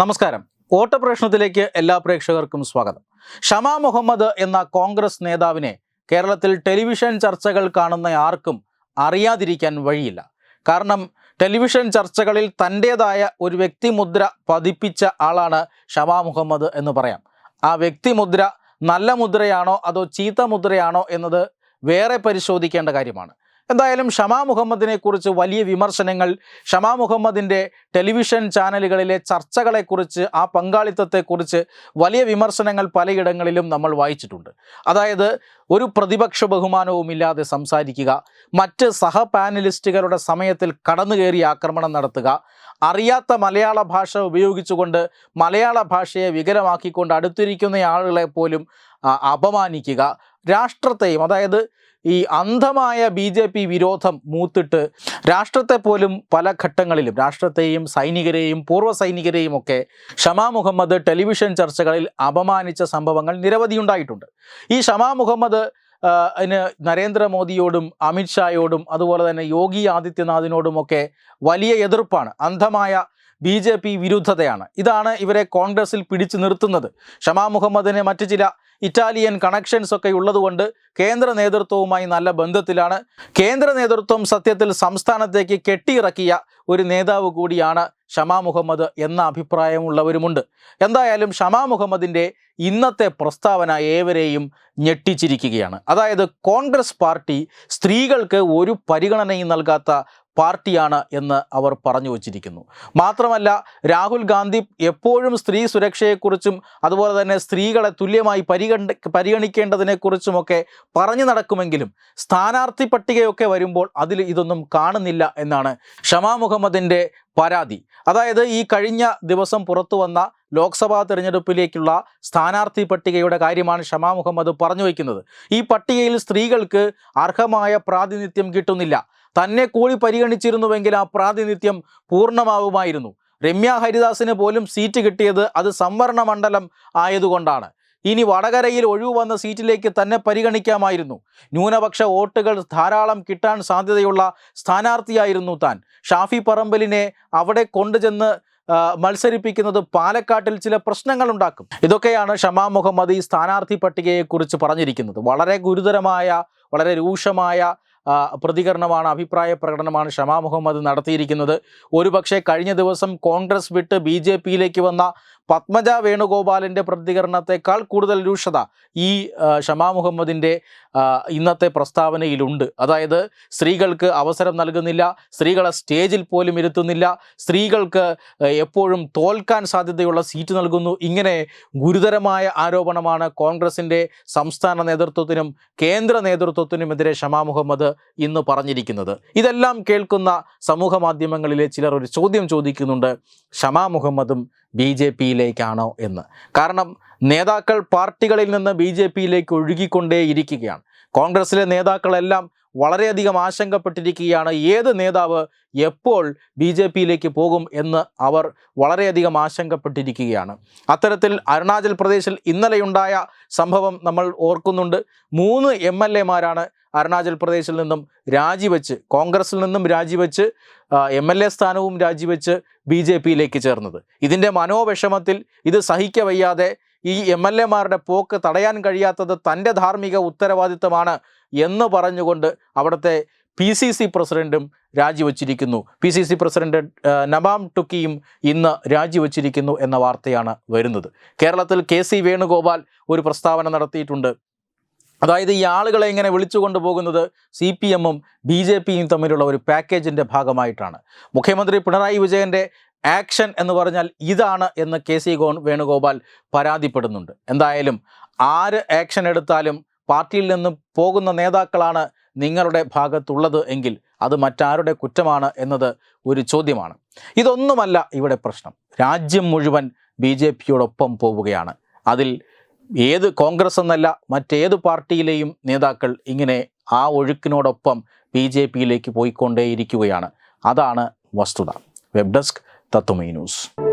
നമസ്കാരം. വോട്ട് പ്രശ്നത്തിലേക്ക് എല്ലാ പ്രേക്ഷകർക്കും സ്വാഗതം. ഷമാ മുഹമ്മദ് എന്ന കോൺഗ്രസ് നേതാവിനെ കേരളത്തിൽ ടെലിവിഷൻ ചർച്ചകൾ കാണുന്ന ആർക്കും അറിയാതിരിക്കാൻ വഴിയില്ല. കാരണം ടെലിവിഷൻ ചർച്ചകളിൽ തന്റേതായ ഒരു വ്യക്തിമുദ്ര പതിപ്പിച്ച ആളാണ് ഷമാ മുഹമ്മദ് എന്ന് പറയാം. ആ വ്യക്തിമുദ്ര നല്ല മുദ്രയാണോ അതോ ചീത്ത മുദ്രയാണോ എന്നത് വേറെ പരിശോധിക്കേണ്ട കാര്യമാണ്. എന്തായാലും ഷമാ മുഹമ്മദിനെ കുറിച്ച് വലിയ വിമർശനങ്ങൾ ഷമാ മുഹമ്മദിന്റെ ടെലിവിഷൻ ചാനലുകളിലെ ചർച്ചകളെക്കുറിച്ച് ആ പങ്കാളിത്തത്തെക്കുറിച്ച് വലിയ വിമർശനങ്ങൾ പലയിടങ്ങളിലും നമ്മൾ വായിച്ചിട്ടുണ്ട്. അതായത് ഒരു പ്രതിപക്ഷ ബഹുമാനവുമില്ലാതെ സംസാരിക്കുക മറ്റ് സഹ പാനലിസ്റ്റുകളുടെ സമയത്തിൽ കടന്നു കയറി ആക്രമണം നടത്തുക അറിയാത്ത മലയാള ഭാഷ ഉപയോഗിച്ചുകൊണ്ട് മലയാള ഭാഷയെ വികലമാക്കിക്കൊണ്ട് അടുത്തിരിക്കുന്ന ആളുകളെ പോലും അപമാനിക്കുക രാഷ്ട്രത്തെയും അതായത് ഈ അന്ധമായ ബി ജെ പി വിരോധം മൂത്തിട്ട് രാഷ്ട്രത്തെ പോലും പല ഘട്ടങ്ങളിലും രാഷ്ട്രത്തെയും സൈനികരെയും പൂർവ സൈനികരെയും ഒക്കെ ഷമാ മുഹമ്മദ് ടെലിവിഷൻ ചർച്ചകളിൽ അപമാനിച്ച സംഭവങ്ങൾ നിരവധി ഉണ്ടായിട്ടുണ്ട്. ഈ ഷമാ മുഹമ്മദ് അതിന് നരേന്ദ്രമോദിയോടും അമിത്ഷായോടും അതുപോലെ തന്നെ യോഗി ആദിത്യനാഥിനോടുമൊക്കെ വലിയ എതിർപ്പാണ്. അന്ധമായ ബി ജെ പി വിരുദ്ധതയാണ്. ഇതാണ് ഇവരെ കോൺഗ്രസിൽ പിടിച്ചു നിർത്തുന്നത്. ഷമാ മുഹമ്മദിനെ മറ്റു ചില ഇറ്റാലിയൻ കണക്ഷൻസ് ഒക്കെ ഉള്ളതുകൊണ്ട് കേന്ദ്ര നേതൃത്വവുമായി നല്ല ബന്ധത്തിലാണ്. കേന്ദ്ര നേതൃത്വം സത്യത്തിൽ സംസ്ഥാനത്തേക്ക് കെട്ടിയിറക്കിയ ഒരു നേതാവ് കൂടിയാണ് ഷമാ മുഹമ്മദ് എന്ന അഭിപ്രായമുള്ളവരുമുണ്ട്. എന്തായാലും ഷമാ മുഹമ്മദിന്റെ ഇന്നത്തെ പ്രസ്താവന ഏവരെയും ഞെട്ടിച്ചിരിക്കുകയാണ്. അതായത് കോൺഗ്രസ് പാർട്ടി സ്ത്രീകൾക്ക് ഒരു പരിഗണനയും നൽകാത്ത പാർട്ടിയാണ് എന്ന് അവർ പറഞ്ഞു വച്ചിരിക്കുന്നു. മാത്രമല്ല രാഹുൽ ഗാന്ധി എപ്പോഴും സ്ത്രീ സുരക്ഷയെക്കുറിച്ചും അതുപോലെ തന്നെ സ്ത്രീകളെ തുല്യമായി പരിഗണ പരിഗണിക്കേണ്ടതിനെക്കുറിച്ചുമൊക്കെ പറഞ്ഞു നടക്കുമെങ്കിലും സ്ഥാനാർത്ഥി പട്ടികയൊക്കെ വരുമ്പോൾ അതിൽ ഇതൊന്നും കാണുന്നില്ല എന്നാണ് ഷമാ മുഹമ്മദിന്റെ പരാതി. അതായത് ഈ കഴിഞ്ഞ ദിവസം പുറത്തു വന്ന ലോക്സഭാ തെരഞ്ഞെടുപ്പിലേക്കുള്ള സ്ഥാനാർത്ഥി പട്ടികയുടെ കാര്യമാണ് ഷമാ മുഹമ്മദ് പറഞ്ഞു വയ്ക്കുന്നത്. ഈ പട്ടികയിൽ സ്ത്രീകൾക്ക് അർഹമായ പ്രാതിനിധ്യം കിട്ടുന്നില്ല. തന്നെ കൂടി പരിഗണിച്ചിരുന്നുവെങ്കിൽ ആ പ്രാതിനിധ്യം പൂർണമാവുമായിരുന്നു. രമ്യ ഹരിദാസിന് പോലും സീറ്റ് കിട്ടിയത് അത് സംവരണ മണ്ഡലം ആയതുകൊണ്ടാണ്. ഇനി വടകരയിൽ ഒഴിവ് വന്ന സീറ്റിലേക്ക് തന്നെ പരിഗണിക്കാമായിരുന്നു. ന്യൂനപക്ഷ വോട്ടുകൾ ധാരാളം കിട്ടാൻ സാധ്യതയുള്ള സ്ഥാനാർത്ഥിയായിരുന്നു താൻ. ഷാഫി പറമ്പലിനെ അവിടെ കൊണ്ടുചെന്ന് മത്സരിപ്പിക്കുന്നത് പാലക്കാട്ടിൽ ചില പ്രശ്നങ്ങൾ ഉണ്ടാക്കും. ഇതൊക്കെയാണ് ഷമാ മുഹമ്മദ് ഈ സ്ഥാനാർത്ഥി പട്ടികയെക്കുറിച്ച് പറഞ്ഞിരിക്കുന്നത്. വളരെ ഗുരുതരമായ വളരെ രൂക്ഷമായ പ്രതികരണമാണ് അഭിപ്രായ പ്രകടനമാണ് ഷമാ മുഹമ്മദ് നടത്തിയിരിക്കുന്നത്. ഒരുപക്ഷെ കഴിഞ്ഞ ദിവസം കോൺഗ്രസ് വിട്ട് ബി ജെ പിയിലേക്ക് വന്ന പത്മജ വേണുഗോപാലിന്റെ പ്രതികരണത്തെക്കാൾ കൂടുതൽ രൂക്ഷത ഈ ഷമാ മുഹമ്മദിന്റെ ഇന്നത്തെ പ്രസ്താവനയിലുണ്ട്. അതായത് സ്ത്രീകൾക്ക് അവസരം നൽകുന്നില്ല സ്ത്രീകളെ സ്റ്റേജിൽ പോലും ഇരുത്തുന്നില്ല സ്ത്രീകൾക്ക് എപ്പോഴും തോൽക്കാൻ സാധ്യതയുള്ള സീറ്റ് നൽകുന്നു. ഇങ്ങനെ ഗുരുതരമായ ആരോപണമാണ് കോൺഗ്രസിന്റെ സംസ്ഥാന നേതൃത്വത്തിനും കേന്ദ്ര നേതൃത്വത്തിനുമെതിരെ ഷമാ മുഹമ്മദ് ഇന്ന് പറഞ്ഞിരിക്കുന്നത്. ഇതെല്ലാം കേൾക്കുന്ന സമൂഹ മാധ്യമങ്ങളിലെ ചിലർ ഒരു ചോദ്യം ചോദിക്കുന്നുണ്ട്. ഷമാ മുഹമ്മദും ബി ജെ പിയിലേക്കാണോ എന്ന്. കാരണം നേതാക്കൾ പാർട്ടികളിൽ നിന്ന് ബി ജെ പിയിലേക്ക് ഒഴുകിക്കൊണ്ടേയിരിക്കുകയാണ്. കോൺഗ്രസിലെ നേതാക്കളെല്ലാം വളരെയധികം ആശങ്കപ്പെട്ടിരിക്കുകയാണ്. ഏത് നേതാവ് എപ്പോൾ ബി ജെ പിയിലേക്ക് പോകും എന്ന് അവർ വളരെയധികം ആശങ്കപ്പെട്ടിരിക്കുകയാണ്. അത്തരത്തിൽ അരുണാചൽ പ്രദേശിൽ ഇന്നലെയുണ്ടായ സംഭവം നമ്മൾ ഓർക്കുന്നുണ്ട്. മൂന്ന് എം എൽ എമാരാണ് അരുണാചൽ പ്രദേശിൽ നിന്നും രാജിവെച്ച് കോൺഗ്രസിൽ നിന്നും രാജിവെച്ച് എം എൽ എ സ്ഥാനവും രാജിവെച്ച് ബി ജെ പിയിലേക്ക് ചേർന്നത്. ഇതിന്റെ മനോവിഷമത്തിൽ ഇത് സഹിക്കവയ്യാതെ ഈ എം എൽ എമാരുടെ പോക്ക് തടയാൻ കഴിയാത്തത് തന്റെ ധാർമ്മിക ഉത്തരവാദിത്തമാണ് എന്ന് പറഞ്ഞുകൊണ്ട് അവിടുത്തെ പി സി സി പ്രസിഡന്റും രാജിവെച്ചിരിക്കുന്നു. P C C president Nabam ടുക്കിയും ഇന്ന് രാജിവെച്ചിരിക്കുന്നു എന്ന വാർത്തയാണ് വരുന്നത്. കേരളത്തിൽ കെ സി വേണുഗോപാൽ ഒരു പ്രസ്താവന നടത്തിയിട്ടുണ്ട്. അതായത് ഈ ആളുകളെ ഇങ്ങനെ വിളിച്ചു കൊണ്ടുപോകുന്നത് സി പി എമ്മും ബി ജെ പിയും തമ്മിലുള്ള ഒരു പാക്കേജിന്റെ ഭാഗമായിട്ടാണ്. മുഖ്യമന്ത്രി പിണറായി വിജയന്റെ ആക്ഷൻ എന്ന് പറഞ്ഞാൽ ഇതാണ് എന്ന് കെ സി ഗോൺ വേണുഗോപാൽ പരാതിപ്പെടുന്നുണ്ട്. എന്തായാലും ആര് ആക്ഷൻ എടുത്താലും പാർട്ടിയിൽ നിന്ന് പോകുന്ന നേതാക്കളാണ് നിങ്ങളുടെ ഭാഗത്തുള്ളത് എങ്കിൽ അത് മറ്റാരുടെ കുറ്റമാണ് എന്നത് ഒരു ചോദ്യമാണ്. ഇതൊന്നുമല്ല ഇവിടെ പ്രശ്നം. രാജ്യം മുഴുവൻ ബി ജെ പിയോടൊപ്പം പോവുകയാണ്. അതിൽ ഏത് കോൺഗ്രസ് എന്നല്ല മറ്റേത് പാർട്ടിയിലെയും നേതാക്കൾ ഇങ്ങനെ ആ ഒഴുക്കിനോടൊപ്പം ബി ജെ പിയിലേക്ക് പോയിക്കൊണ്ടേയിരിക്കുകയാണ്. അതാണ് വസ്തുത. Web desk Tatwamayi news.